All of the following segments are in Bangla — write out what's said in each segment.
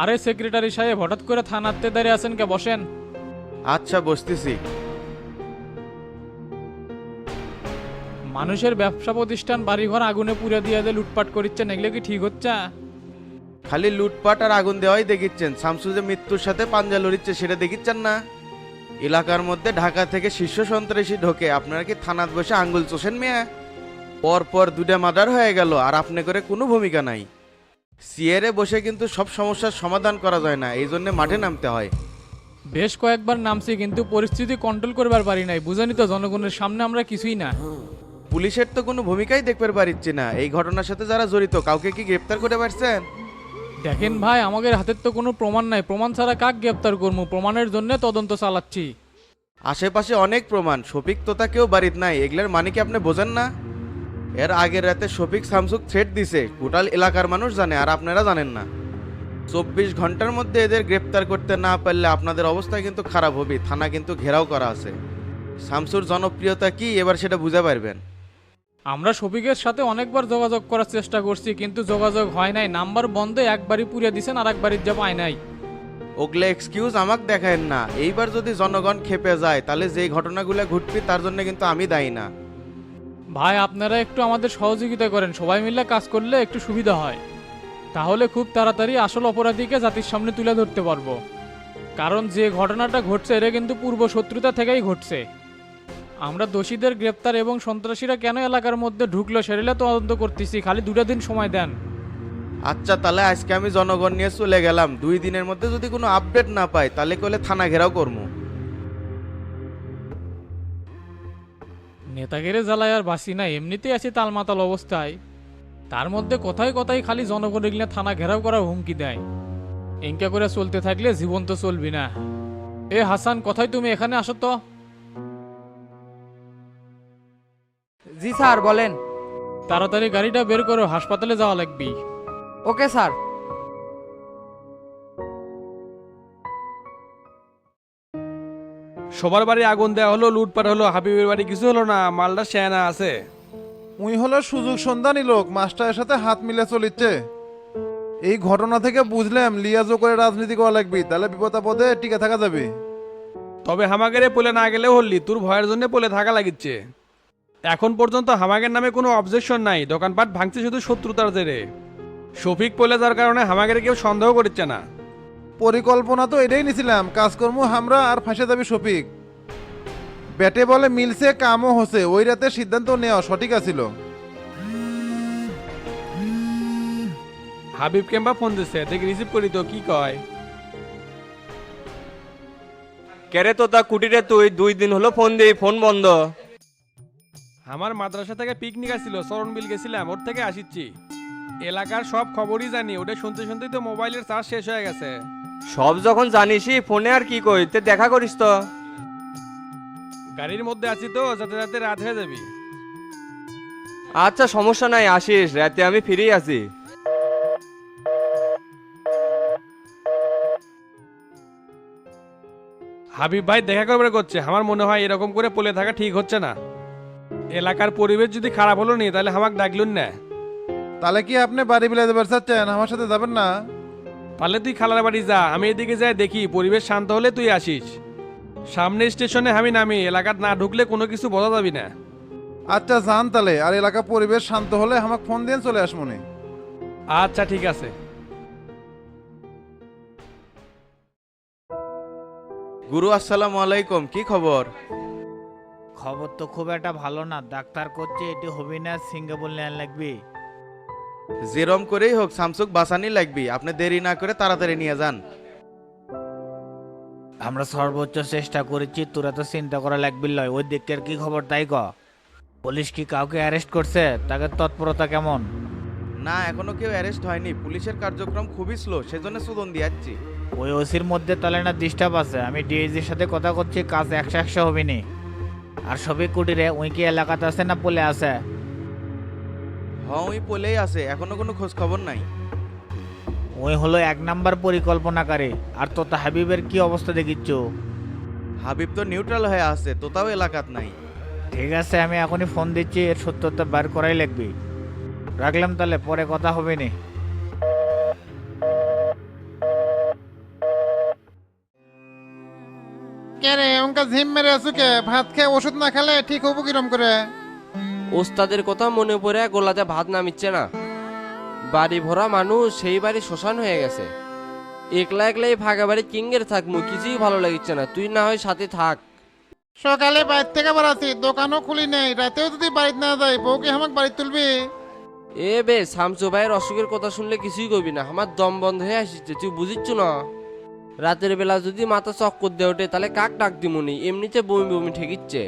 আরে সেক্রেটারি সাহেব হঠাৎ করে থানাতে দাঁড়িয়ে আছেন কে? বসেন। আচ্ছা বসতেছি। মানুষের ব্যবসা প্রতিষ্ঠান বাড়িঘর আগুনে পুড়ে দিয়ে দিয়ে লুটপাট করিচ্ছেন এগুলো কি ঠিক হচ্ছে? খালি লুটপাট আর আগুন দেওয়াই দেখিচ্ছেন। শামসু যে মৃত্যুর সাথে পাঞ্জা লড়িচ্ছে সেটা দেখিচ্ছেন না? এলাকার মধ্যে ঢাকা থেকে শীর্ষ সন্ত্রাসী ঢোকে। আপনারা কি থানাত বসে আঙ্গুল চোষেন মেয়ে? পর পর দুটা মার্ডার হয়ে গেল আর আপনি করে কোনো ভূমিকা নাই। সিয়ারে বসে কিন্তু সব সমস্যার সমাধান করা যায় না এই জন্য মাঠে নামতে হয়। বেশ কয়েকবার নামছি কিন্তু পরিস্থিতি কন্ট্রোল করবার পারি নাই। বুঝানি তো জনগণের সামনে আমরা কিছুই না। পুলিশের তো কোনো ভূমিকাই দেখতে পারিচ্ছি না। এই ঘটনার সাথে যারা জড়িত কাউকে কি গ্রেপ্তার করে পারছেন? দেখেন ভাই আমাদের হাতের তো কোনো প্রমাণ নাই। প্রমাণ ছাড়া কাক গ্রেপ্তার করব প্রমাণের জন্য তদন্ত চালাচ্ছি। আশেপাশে অনেক প্রমাণ। শফিক তোতা কেউ বাড়িত নাই। এগুলোর মানে কি আপনি বোঝেন না? এর আগের রাতে শফিক সামসুক থ্রেট দিছে। টোটাল এলাকার মানুষ জানে আর আপনারা জানেন না। চব্বিশ ঘণ্টার মধ্যে এদের গ্রেপ্তার করতে না পারলে আপনাদের অবস্থা কিন্তু খারাপ হবে থানা কিন্তু ঘেরাও করা আছে। শামসুর জনপ্রিয়তা কি এবার সেটা বুঝে পারবেন। আমরা শফিকের সাথে অনেকবার যোগাযোগ করার চেষ্টা করছি কিন্তু যোগাযোগ হয় নাই। নাম্বার বন্ধে একবারই পুড়িয়ে দিছেন আর একবারই যা পায় নাই। ওগুলো এক্সকিউজ আমাকে দেখায় না। এইবার যদি জনগণ খেপে যায় তাহলে যেই ঘটনাগুলো ঘটবি তার জন্য কিন্তু আমি দায়ী না। ভাই, আপনারা একটু আমাদের সহযোগিতা করেন। সবাই মিলে কাজ করলে একটু সুবিধা হয়। তাহলে খুব তাড়াতাড়ি আসল অপরাধীকে জাতির সামনে তুলে ধরতে পারব। কারণ যে ঘটনাটা ঘটছে এটা কিন্তু পূর্ব শত্রুতা থেকেই ঘটছে। আমরা দোষীদের গ্রেপ্তার এবং সন্ত্রাসীরা কেন এলাকার মধ্যে ঢুকলো সেটা তদন্ত করতেছি। খালি দুটা দিন সময় দেন। আচ্ছা তাহলে আজকে আমি জনগণ নিয়ে চলে গেলাম। দুই দিনের মধ্যে যদি কোনো আপডেট না পাই, তাহলে কলে থানা ঘেরাও করব নেতাগিরে জ্বালায় আর বাসি না এমনিতেই আছি তালমাতাল অবস্থায়। তার মধ্যে কথায় কথায় খালি জনগণ এগুলো থানা ঘেরাও করার হুমকি দেয়। এঙ্কা করে চলতে থাকলে জীবন তো চলবি না। এ হাসান কথাই তুমি এখানে আসো তো। জি স্যার বলেন। তাড়াতাড়ি গাড়িটা বের করো হাসপাতালে যাওয়া লাগবি ওকে স্যার। সবার বাড়ি আগুন দেওয়া হলো লুটপাট হলো হাবিবের বাড়ি কিছু হলো না মালটা শেয়ানা আছে। উই হলো সুযোগ সন্ধানী লোক মাস্টারের সাথে হাত মিলে চলিচ্ছে। এই ঘটনা থেকে বুঝলাম লিয়াজো করে রাজনীতি করা লাগবে তাহলে বিপদ আপদে টিকে থাকা যাবে। তবে হামাগেরে পোলে না গেলেও হল্লি তোর ভয়ের জন্য পোলে থাকা লাগিচ্ছে। এখন পর্যন্ত হামাগের নামে কোনো অবজেকশন নাই দোকানপাট ভাঙছে শুধু শত্রুতার জেরে। শফিক পোলে যার কারণে হামাগের কেউ সন্দেহ করছে না। পরিকল্পনা তো এটাই নিছিলাম। কাজকর্ম হামরা আর ফাঁসে যাবে শফিক। ব্যাটে বলে মিলছে কামও হচ্ছে ওই রাতে সিদ্ধান্ত নেওয়া সঠিক আছিল। হাবিব কেম্বা ফোন দিচ্ছে দেখি রিসিভ করি তো কি কয়? কেরে তো তা কুটিরে তুই দুই দিন হলো ফোন দিই ফোন বন্ধ। আমার মাদ্রাসা থেকে পিকনিক আসছিল চরণবিল গেছিলাম ওর থেকে আসিচ্ছি। এলাকার সব খবরই জানি ওটা শুনতে শুনতেই তো মোবাইলের চার্জ শেষ হয়ে গেছে। সব যখন জানিসই ফোনে আর কি কই? তে দেখা করিস তো। গাড়ির মধ্যে আছি তো যাতে যাতে রাত হয়ে যাবি। আচ্ছা সমস্যা নাই আসিস। রাতে আমি ফিরেই আছি। হাবিব ভাই দেখা করবে করছে? আমার মনে হয় এরকম করে পলে থাকা ঠিক হচ্ছে না। এলাকার পরিবেশ যদি খারাপ হলো নি তাহলে আমাকে ডাকলুন না। তাহলে কি আপনি বাড়ি বিলে দেবার চাচ্ছেন আমার সাথে যাবেন না। পারলে তুই খালার বাড়ি যা আমি এদিকে যাই দেখি পরিবেশ শান্ত হলে তুই আসিস। সামনে স্টেশনে আমি নামি এলাকার না ঢুকলে কোনো কিছু বোঝা যাবি না। আচ্ছা যান তাহলে আর এলাকা পরিবেশ শান্ত হলে আমাকে ফোন দিয়ে চলে আস মনে আচ্ছা ঠিক আছে। গুরু আসসালামু আলাইকুম কি খবর? খবর তো খুব একটা ভালো না ডাক্তার করছে এটি হবি না সিঙ্গাপুর নেওয়া লাগবে। যেরম করেই হোক সামসুক বাসানি লাগবি। আপনি দেরি না করে তাড়াতাড়ি নিয়ে যান। আমরা সর্বোচ্চ চেষ্টা করেছি তোরা তো চিন্তা করা লাগবে লয়। ওই দিকের কি খবর তাই ক? পুলিশ কি কাউকে অ্যারেস্ট করছে? তাকে তৎপরতা কেমন? না এখনও কেউ অ্যারেস্ট হয়নি। পুলিশের কার্যক্রম খুবই স্লো সেজন্য সুদন দিয়াচ্ছি ওই ওসির মধ্যে তাহলে না ডিস্টার্ব আছে। আমি ডিএইচির সাথে কথা করছি কাজ একশো একশো হবে নি। আর সবই কুটিরে উই কি এলাকাতে আছে না পলে আছে? হ্যাঁ ওই পোলেই আছে এখনও কোনো খোঁজ খবর নাই। ওই হলো এক নাম্বার পরিকল্পনাকারী। আর তোতা হাবিবের কি অবস্থা দেখিচ্ছ? হাবিব তো নিউট্রাল হয়ে আছে তো তাও এলাকাত নাই। ঠিক আছে আমি এখনই ফোন দিচ্ছি এর সত্যতা বার করাই লাগবে। রাখলাম তাহলে পরে কথা হবে নে। কে রে ওনকা ঝিম মেরে আছো কে? ভাত খেয়ে ওষুধ না খেলে ঠিক হব কিরম করে? ওস্তাদের কথা মনে পড়ে গোলাতে ভাত নামিচ্ছে না। বাড়ি ভরা মানুষ সেই বাড়ি শ্মশান হয়ে গেছে। একলা একলাই ফাঁকা বাড়ি কিঙ্গের থাকমু কিছুই ভালো লাগিচ্ছে না। তুই না হয় সাথে থাক। সকালে বাইর থেকে বেড়াচ্ছি দোকানও খুলি নেই। রাতেও যদি বাড়িতে না যাই বউকে আমাকে বাড়ি তুলবি? এ বে শামসু ভাইয়ের অসুখের কথা শুনলে কিছুই করবি না। আমার দম বন্ধ হয়ে আসছে তুই বুঝিচ্ছ না? রাতের বেলা যদি মাথা চক্কর দিয়ে ওঠে তাহলে কাক ডাক দিমুনি? এমনিতে বমি বমি ঠেকিচ্ছে।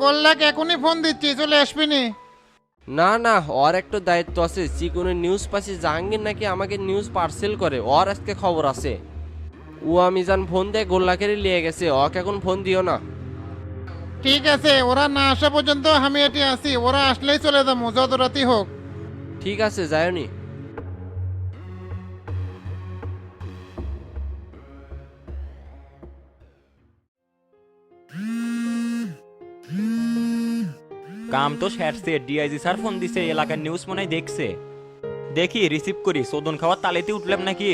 গোল্লাক এখনই ফোন দিচ্ছি চলে আসবি নি না না ওর একটা দায়িত্ব আছে। চিকনের নিউজ পাচ্ছি জাহাঙ্গীর নাকি আমাকে নিউজ পার্সেল করে। ওর আজকে খবর আছে। ও আমি যান ফোন দিয়ে গোল্লাকেরই লিয়ে গেছে ওকে এখন ফোন দিও না। ঠিক আছে ওরা না আসা পর্যন্ত আমি এটি আসি ওরা আসলেই চলে যাব যত রাতি হোক। ঠিক আছে যায়নি। কাম তো সেরছে ডিআইজি স্যার ফোন দিছে এলাকার নিউজ মনে দেখছে। দেখি রিসিভ করি। সোদন খাওয়ার তালেতে উঠলাম নাকি?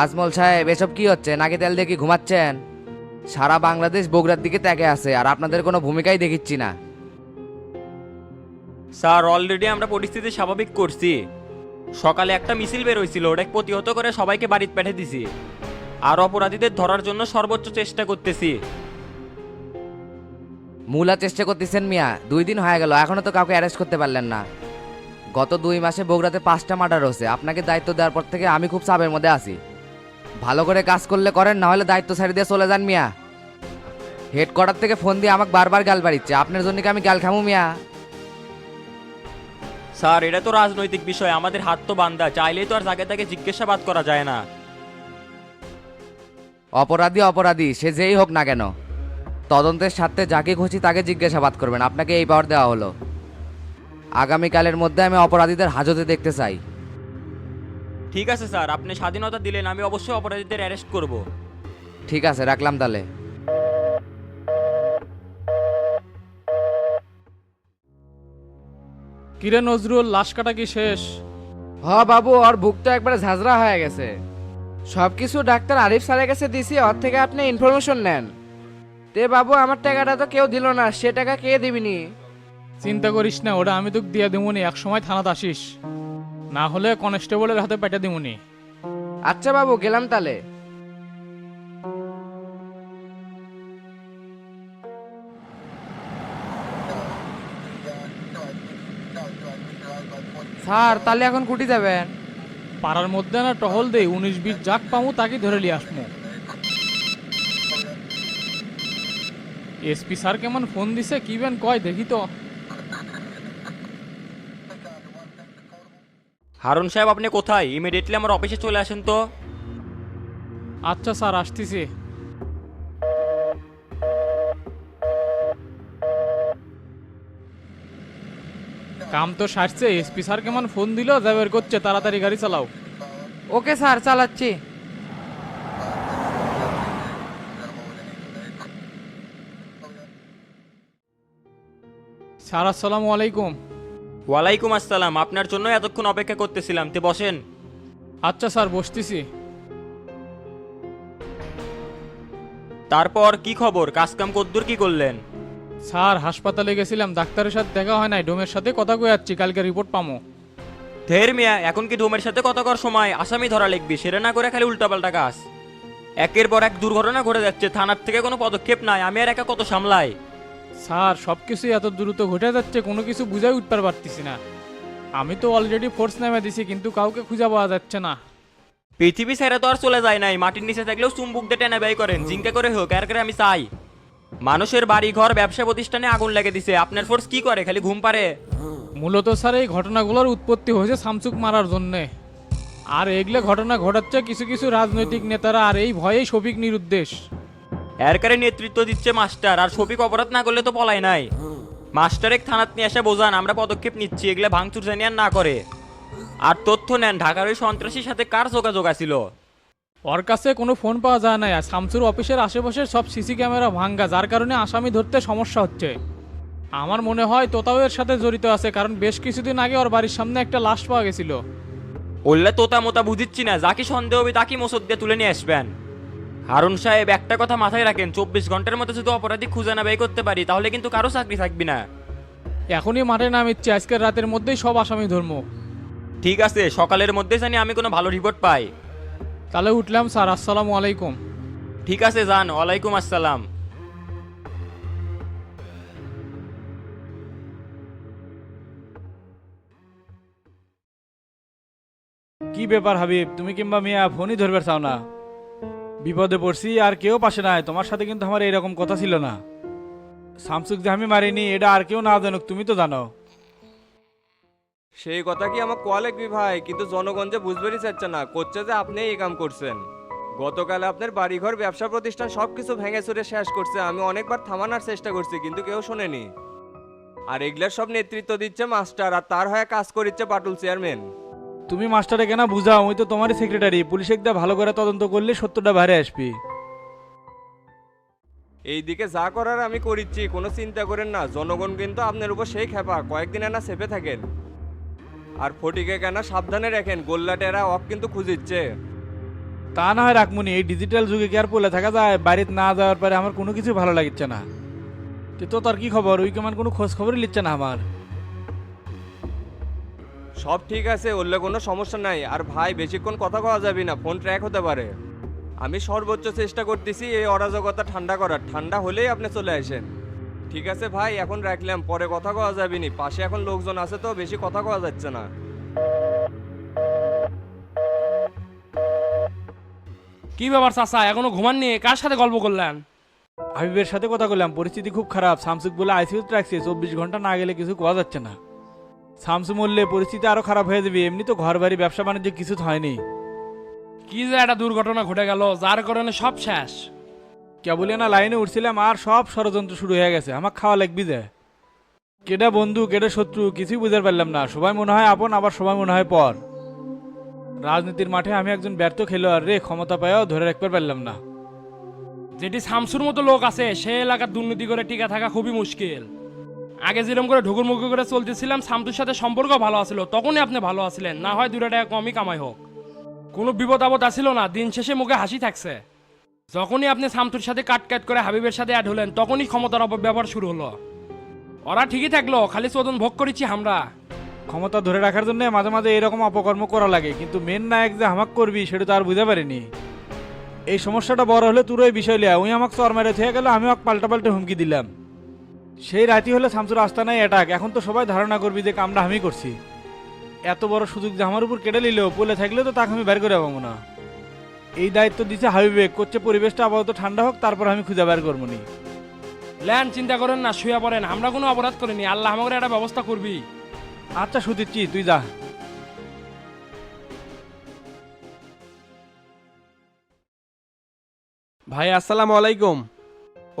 আজমল সাহেব এসব কি হচ্ছে? নাকি তেল কি ঘুমাচ্ছেন? সারা বাংলাদেশ বগুড়ার দিকে ত্যাগে আছে আর আপনাদের কোনো ভূমিকাই দেখিচ্ছি না। স্যার অলরেডি আমরা পরিস্থিতি স্বাভাবিক করছি। সকালে একটা মিছিল বের হয়েছিল ওটা প্রতিহত করে সবাইকে বাড়িতে পাঠিয়ে দিছি। আর অপরাধীদের ধরার জন্য সর্বোচ্চ চেষ্টা করতেছি। মূলা চেষ্টা করতেছেন মিয়া দুই দিন হয়ে গেল এখনও তো কাউকে অ্যারেস্ট করতে পারলেন না। গত দুই মাসে বগুড়াতে পাঁচটা মার্ডার হচ্ছে আপনাকে দায়িত্ব দেওয়ার পর থেকে আমি খুব চাপের মধ্যে আছি। ভালো করে কাজ করলে করেন না হলে দায়িত্ব ছাড়ি দিয়ে চলে যান মিয়া। হেডকোয়ার্টার থেকে ফোন দিয়ে আমাকে বারবার গাল বাড়িচ্ছে আপনার জন্য কি আমি গাল খামু মিয়া? স্যার এটা তো রাজনৈতিক বিষয় আমাদের হাত তো বান্ধা চাইলেই তো আর জায়গা থেকে জিজ্ঞাসাবাদ করা যায় না। অপরাধী অপরাধী সে যেই হোক না কেন। তদন্তের সাথে যাকে খুশি তাকে জিজ্ঞাসাবাদ করবেন। আপনাকে এই পাওয়ার দেওয়া হলো। আগামীকালের মধ্যে আমি অপরাধীদের হাজতে দেখতে চাই। ঠিক আছে স্যার আপনি স্বাধীনতা দিলেন আমি অবশ্যই অপরাধীদের অ্যারেস্ট করব। ঠিক আছে রাখলাম তাহলে। কিরে নজরুল লাশ কাটা কি শেষ? হ বাবু ওর বুক তো একবারে ঝাঁঝরা হয়ে গেছে। সব কিছু ডাক্তার আরিফ স্যারের কাছে দিছি ওর থেকে আপনি ইনফরমেশন নেন। তে বাবু আমার টাকাটা তো কেউ দিল না সে টাকা কে দিবি দিবিনি? চিন্তা করিস না ওটা আমি তোকে দিয়ে দিমুনি এক সময় থানাতে আসিস। না হলে কনস্টেবলের হাতে পেটে দিমুনি। আচ্ছা বাবু গেলাম তাহলে। স্যার তাহলে এখন কুটি যাবেন? পাড়ার মধ্যে না টহল দেই উনিশ বিশ যাক পামু তাকে ধরে নিয়ে আসমু। এসপি স্যার কেমন ফোন দিছে? কি বেন কয়? দেখি তো। হারুন সাহেব আপনি কোথায়? ইমিডিয়েটলি আমার অফিসে চলে আসেন তো। আচ্ছা স্যার আসতেছি। কাম তো সারছে এসপি স্যার কেমন ফোন দিল? যা বের করছে তাড়াতাড়ি গাড়ি চালাও। ওকে স্যার চালাচ্ছি। স্যার আসসালামু আলাইকুম। ওয়ালাইকুম আসসালাম। আপনার জন্য এতক্ষণ অপেক্ষা করতেছিলাম। তে বসেন। আচ্ছা স্যার বসতেছি। তারপর কি খবর? কাজকাম কদ্দুর কি করলেন? স্যার হাসপাতালে গেছিলাম। ডাক্তারের সাথে দেখা হয় নাই। ডোমের সাথে কথা কয়ে যাচ্ছি কালকে রিপোর্ট পামো। ধের মিয়া এখন কি ডোমের সাথে কথা কর সময় আসামি ধরা লিখবি? সেটা না করে খালি উল্টাপাল্টা কাজ। একের পর এক দুর্ঘটনা ঘটে যাচ্ছে। থানার থেকে কোনো পদক্ষেপ নাই। আমি আর একা কত সামলাই? স্যার সব কিছুই এত দ্রুত ঘটে যাচ্ছে কোনো কিছু বুঝাই উঠতে পারতেছি না। আমি তো অলরেডি ফোর্স নামে দিছি কিন্তু কাউকে খুঁজে পাওয়া যাচ্ছে না। পৃথিবী ছেড়ে তো আর চলে যায় নাই মাটির নিচে থাকলেও চুম্বুক দিয়ে টেনে ব্যয় করেন জিঙ্কা করে হোক আর করে আমি চাই। মানুষের বাড়ি ঘর ব্যবসা প্রতিষ্ঠানে আগুন লেগে দিছে আপনার ফোর্স কি করে খালি ঘুম পারে মূলত স্যার এই ঘটনাগুলোর উৎপত্তি হয়েছে সামসুক মারার জন্যে। আর এগুলো ঘটনা ঘটাচ্ছে কিছু কিছু রাজনৈতিক নেতারা আর এই ভয়েই শফিক নিরুদ্দেশ। এরকারে নেতৃত্ব দিচ্ছে মাস্টার আর শফিক অপরাধ না করলে তো পলাই নাই। মাস্টার এক থানাত নিয়ে এসে বোঝান আমরা পদক্ষেপ নিচ্ছি এগুলো ভাঙচুর জানি না করে। আর তথ্য নেন ঢাকার ওই সন্ত্রাসীর সাথে কার যোগাযোগ আছিল? ওর কাছে কোনো ফোন পাওয়া যায় না আর শামসুর অফিসের আশেপাশের সব সিসি ক্যামেরা ভাঙ্গা যার কারণে আসামি ধরতে সমস্যা হচ্ছে। আমার মনে হয় তোতাও এর সাথে জড়িত আছে কারণ বেশ কিছুদিন আগে ওর বাড়ির সামনে একটা লাশ পাওয়া গেছিল। ওল্লা তোতা মোতা বুঝিচ্ছি না যাকে সন্দেহ হবে তাকে মোসদ দিয়ে তুলে নিয়ে আসবেন? হারুন সাহেব একটা কথা মাথায় রাখেন চব্বিশ ঘণ্টার মধ্যে যদি অপরাধী খুঁজে না বের করতে পারি তাহলে কিন্তু কারও চাকরি থাকবে না। এখনই মাঠে নামিচ্ছে আজকের রাতের মধ্যেই সব আসামি ধর্ম ঠিক আছে সকালের মধ্যে জানি আমি কোনো ভালো রিপোর্ট পাই। তাহলে উঠলাম স্যার আসসালামু আলাইকুম। ঠিক আছে যান ওয়ালাইকুম আসসালাম। কি ব্যাপার হাবিব? তুমি কিংবা মিয়া ফোনই ধরবে চাও না। বিপদে পড়ছি, আর কেউ পাশে নাই। তোমার সাথে কিন্তু আমার এরকম কথা ছিল না। সামসুক যে আমি মারিনি, এটা আর কেউ না জানুক, তুমি তো জানো। সেই কথা কি আমার কোয়া লাগবি ভাই? কিন্তু জনগণ যে বুঝবেরই চাচ্ছে না করছে যে আপনি এই কাম করছেন। গতকাল আপনার বাড়িঘর, ব্যবসা প্রতিষ্ঠান সবকিছু ভেঙে চুরে শেষ করছে। আমি অনেকবার থামানোর চেষ্টা করছি, কিন্তু কেউ শোনেনি। আর এগুলার সব নেতৃত্ব দিচ্ছে মাস্টার, আর তার হয়ে কাজ করিচ্ছে পাটুল চেয়ারম্যান। তুমি মাস্টারে কেনা বুঝাও? ওই তো তোমারই সেক্রেটারি পুলিশ একদা ভালো করে তদন্ত করলে সত্যটা বাইরে আসবি। এইদিকে যা করার আমি করিচ্ছি কোনো চিন্তা করেন না। জনগণ কিন্তু আপনার উপর সেই খেপা কয়েকদিন না চেপে থাকেন। আর ফটিকে কেন সাবধানে রাখেন? গোল্লাটেরা অক কিন্তু খুঁজিচ্ছে। তা না হয় রাখমুনি এই ডিজিটাল যুগে কি আর পলে থাকা যায়? বাড়িতে না যাওয়ার পরে আমার কোনো কিছু ভালো লাগছে না। তো তো তার কি খবর? ওই কেমন কোনো খোঁজ খবরই নিচ্ছে না আমার? সব ঠিক আছে ওরলে কোনো সমস্যা নাই। আর ভাই বেশিক্ষণ কথা কওয়া যাবে না ফোন ট্র্যাক হতে পারে। আমি সর্বোচ্চ চেষ্টা করতেছি এই অরাজকতা ঠান্ডা করার। ঠান্ডা হলেই আপনি চলে আসেন। ঠিক আছে ভাই এখন রাখলাম পরে কথা কওয়া যাবে নি। পাশে এখন লোকজন আছে তো বেশি কথা কওয়া যাচ্ছে না। কি ব্যাপার চাচা এখনও ঘুমাননি? কার সাথে গল্প করলেন? হাবিবের সাথে কথা বললাম পরিস্থিতি খুব খারাপ। সামসুক বলে আইসিউতে রাখছে চব্বিশ ঘণ্টা না গেলে কিছু কোয়া যাচ্ছে না। সামসু মরলে পরিস্থিতি আরও খারাপ হয়ে যাবে। এমনি তো ঘর বাড়ি ব্যবসা বাণিজ্য কিছু হয়নি। কি যে একটা দুর্ঘটনা ঘটে গেল যার কারণে সব শেষ। কেবলই না লাইনে উঠছিলাম আর সব ষড়যন্ত্র শুরু হয়ে গেছে। আমার খাওয়া লাগবি যে। কেডা বন্ধু কেডা শত্রু কিছুই বুঝতে পারলাম না। সবাই মনে হয় আপন আবার সবাই মনে হয় পর। রাজনীতির মাঠে আমি একজন ব্যর্থ খেলোয়াড় রে ক্ষমতা পায়ও ধরে রাখতে পারলাম না। যেটি শামসুর মতো লোক আছে সে এলাকার দুর্নীতি করে টিকা থাকা খুবই মুশকিল। আগে যেরকম করে ঢুকুর মুখু করে চলতেছিলাম শামসুর সাথে সম্পর্ক ভালো আছিল, তখনই আপনি ভালো আছিলেন। না হয় দুটা টাকা কমই কামাই হোক। কোনো বিপদ আপদ আসিল না, দিন শেষে মুখে হাসি থাকছে। যখনই আপনি শামসুর সাথে কাট কাট করে হাবিবের সাথে অ্যাড হলেন, তখনই ক্ষমতার অপব্যবহার শুরু হলো। ওরা ঠিকই থাকল, খালি চোদন ভোগ করেছি আমরা। ক্ষমতা ধরে রাখার জন্য মাঝে মাঝে এরকম অপকর্ম করা লাগে, কিন্তু মেন নায়ক যে হামাক করবি, সেটা তো আর বুঝতে পারিনি। এই সমস্যাটা বড় হলে তোর বিষয় লিয়া ওই আমাকে চর মেরে থেকে গেল আমি পাল্টা পাল্টা হুমকি দিলাম। সেই রাতি হলে শামসুর আস্তানায় অ্যাটাক এখন তো সবাই ধারণা করবি যে কামটা আমি করছি। এত বড় সুযোগ যে আমার উপর কেটে নিল বলে থাকলে তো তাকে আমি বের করে পাবো না। এই দায়িত্ব দিছে হাবিবেক করছে পরিবেশটা আপাতত ঠান্ডা হোক তারপর আমি খুঁজে বের করব নি। ল্যান চিন্তা করেন না শুয়ে পড়েন। আমরা কোনো অপরাধ করিনি। আল্লাহ আমাদের একটা ব্যবস্থা করবি। আচ্ছা সুদিচ্ছি তুই যা। ভাই আসসালামু আলাইকুম।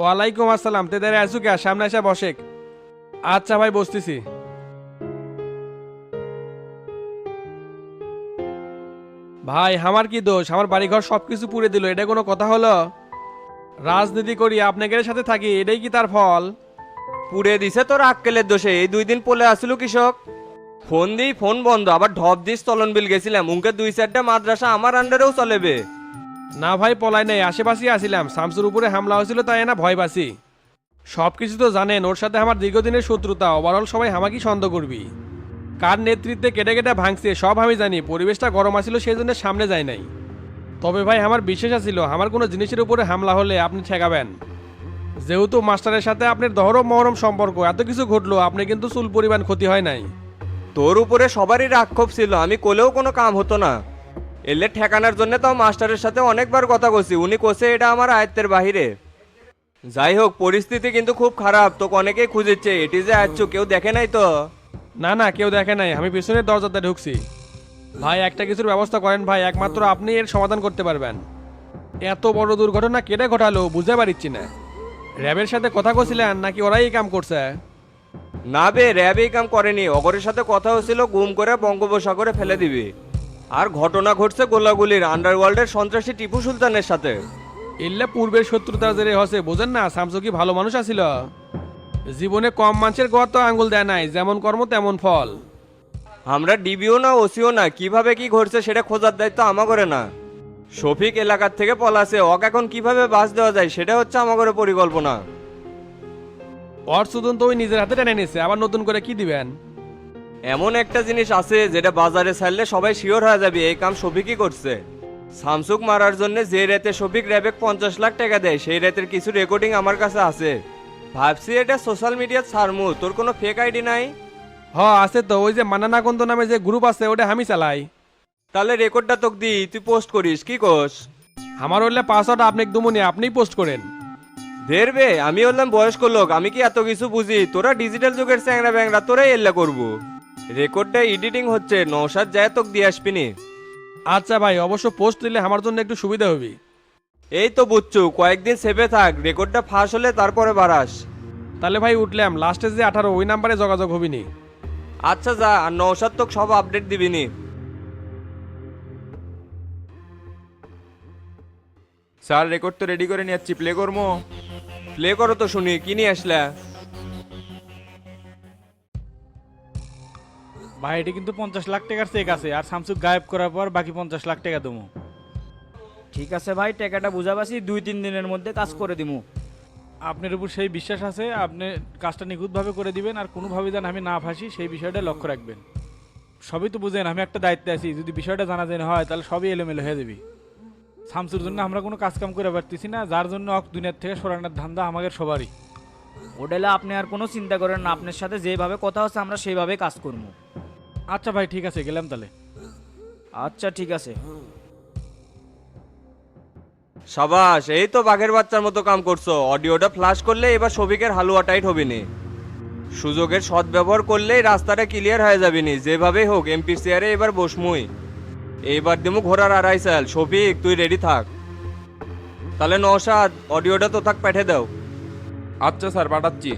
ওয়ালাইকুম আসসালাম তেদের আসু কে? সামনে এসে বসেক আচ্ছা ভাই, বসতেছি। ভাই, আমার কি দোষ? আমার বাড়িঘর সব কিছু পুড়ে দিল, এটা কোনো কথা হলো? রাজনীতি করি, আপনাদের সাথে থাকি, এটাই কি তার ফল? পুড়ে দিছে তোর আক্কেলের দোষে, এই দুই দিন পলে আসলো কৃষক। ফোন দিই, ফোন বন্ধ, আবার ঢপ দিস, চলন বিল গেছিলাম, উনকে দুই চারটা মাদ্রাসা আমার আন্ডারেও চলেবে। না ভাই, পলাই নাই আশেপাশেই আসিলাম শামসুর উপরে হামলা হয়েছিল, তাই না ভয় পাসি সব কিছু তো জানেন, ওর সাথে আমার দীর্ঘদিনের শত্রুতা ওভারঅল সবাই আমাকেই সন্দেহ করবি। কার নেতৃত্বে কেটে কেটে ভাঙছে, সব আমি জানি, পরিবেশটা গরম আসছিল সেই জন্য সামনে যায় নাই। তবে ভাই, আমার বিশ্বাস ছিল আমার কোনো জিনিসের উপরে হামলা হলে আপনি ঠেকাবেন। যেহেতু মাস্টারের সাথে আপনার দহরম মহরম সম্পর্ক, এত কিছু ঘটলো, আপনি কিন্তু চুল পরিমাণ ক্ষতি হয় নাই। তোর উপরে সবারই রাক্ষোভ ছিল, আমি কোলেও কোনো কাম হতো না। এলে ঠেকানোর জন্য তো মাস্টারের সাথে অনেকবার কথা কছি উনি কোসে এটা আমার আয়ত্তের বাহিরে। যাই হোক পরিস্থিতি কিন্তু খুব খারাপ। তোকে অনেকেই খুঁজেছে। এটি যে আচ্ছু কেউ দেখে নাই তো? না না কেউ দেখে নাই। আমি পিছনের দরজাতে ঢুকছি। ভাই একটা কিছুর ব্যবস্থা করেন ভাই। একমাত্র আপনি এর সমাধান করতে পারবেন। এত বড় দুর্ঘটনা কেটে ঘটালো বুঝতে পারছি না। র্যাবের সাথে কথা কছিলেন নাকি ওরাই এই কাম করছে? না বে র্যাব এই কাম করেনি। অগরের সাথে কথা হচ্ছিল গুম করে বঙ্গোপসাগরে ফেলে দিবি। আর ঘটনা ঘটছে গোলাগুলির আন্ডারওয়ার্ল্ডের সন্ত্রাসী টিপু সুলতানের সাথে। এল্লা পূর্বের শত্রুতার জেরে হসে বোঝেন না? শামসু কি ভালো মানুষ আছিল? জীবনে কম মানুষের গত আঙ্গুল দেয় নাই যেমন কর্ম তেমন ফল। আমরা ডিবিও না ওসিও না কীভাবে কি ঘটছে সেটা খোঁজার দায়িত্ব আমাগরে না। শফিক এলাকার থেকে পলাছে ওক এখন কীভাবে বাস দেওয়া যায় সেটা হচ্ছে আমাগরে পরিকল্পনা। ওর সুদন তো ওই নিজের হাতে টেনে নিছে আবার নতুন করে কি দিবেন? এমন একটা জিনিস আছে যেটা বাজারে ছাড়লে সবাই শিওর হয়ে যাবে এই কাম শফিকই করছে। সামসুক মারার জন্য যে রাতে শফিক র্যাবেক পঞ্চাশ লাখ টাকা দেয় সেই রাতের কিছু রেকর্ডিং আমার কাছে আছে। ভাবছি এটা সোশ্যাল মিডিয়াত ছাড়মু তোর কোনো ফেক আইডি নাই? হ আছে তো ওই যে মানানাকন্দ নামে যে গ্রুপ আছে ওটা আমি চালাই। তাহলে রেকর্ডটা তোকে দিই তুই পোস্ট করিস কি কোস? আমার হইলে পাসওয়ার্ড আপনি দুমুনি আপনিই পোস্ট করেন। ধেরবে আমি হলাম বয়স্ক লোক আমি কি এত কিছু বুঝি? তোরা ডিজিটাল যুগের চ্যাংরা ব্যাংরা তোরাই এল্লা করব। রেকর্ডটা এডিটিং হচ্ছে। নৌসাদ যায় তোকে দিয়ে আসবিনি। আচ্ছা ভাই অবশ্য পোস্ট দিলে আমার জন্য একটু সুবিধা হবে। এই তো বুঝছ কয়েকদিন সেভে থাক রেকর্ডটা ফাঁস হলে তারপরে বাড়াস। তাহলে ভাই উঠলাম লাস্টে যে আঠারো ওই নাম্বারে যোগাযোগ হবিনি। আচ্ছা যা আর নৌসাদ তোকে সব আপডেট দিবিনি। স্যার রেকর্ড তো রেডি করে নিয়ে যাচ্ছি প্লে করব প্লে করো তো শুনি কি নিয়ে আসলা? ভাই এটা কিন্তু পঞ্চাশ লাখ টাকার চেক আছে আর স্যামসুং গায়েব করার পর বাকি পঞ্চাশ লাখ টাকা দেবো। ঠিক আছে ভাই টাকাটা বুঝাবাসি দুই তিন দিনের মধ্যে কাজ করে দিমু। আপনার উপর সেই বিশ্বাস আছে আপনি কাজটা নিখুঁতভাবে করে দিবেন আর কোনোভাবে যেন আমি না ফাঁসি সেই বিষয়টা লক্ষ্য রাখবেন। সবই তো বুঝেন আমি একটা দায়িত্বে আছি যদি বিষয়টা জানা জানা হয় তাহলে সবই এলোমেলো হয়ে যাবে। শামসুর জন্য আমরা কোনো কাজ কাম করে পারতেছি না যার জন্য অক দুনিয়ার থেকে সরানোর ধান্দা আমাদের সবারই। ওডেলে আপনি আর কোনো চিন্তা করেন না আপনার সাথে যেভাবে কথা হচ্ছে আমরা সেইভাবে কাজ করব আচ্ছা ভাই ঠিক আছে গেলাম তাহলে। আচ্ছা ঠিক আছে। সাবাস এই তো বাঘের বাচ্চার মতো কাম করছ। অডিওটা ফ্লাশ করলে এবার শফিকের হালুয়া টাইট হবে নি সুযোগের সদ্ব্যবহার করলেই রাস্তাটা ক্লিয়ার হয়ে যাবে নি যেভাবেই হোক এমপি চেয়ারে এবার বসমুই। এইবার দিমু ঘোরার আড়াই সাল শফিক তুই রেডি থাক। তাহলে নসাদ অডিওটা তো থাক পাঠিয়ে দাও। আচ্ছা স্যার পাঠাচ্ছি।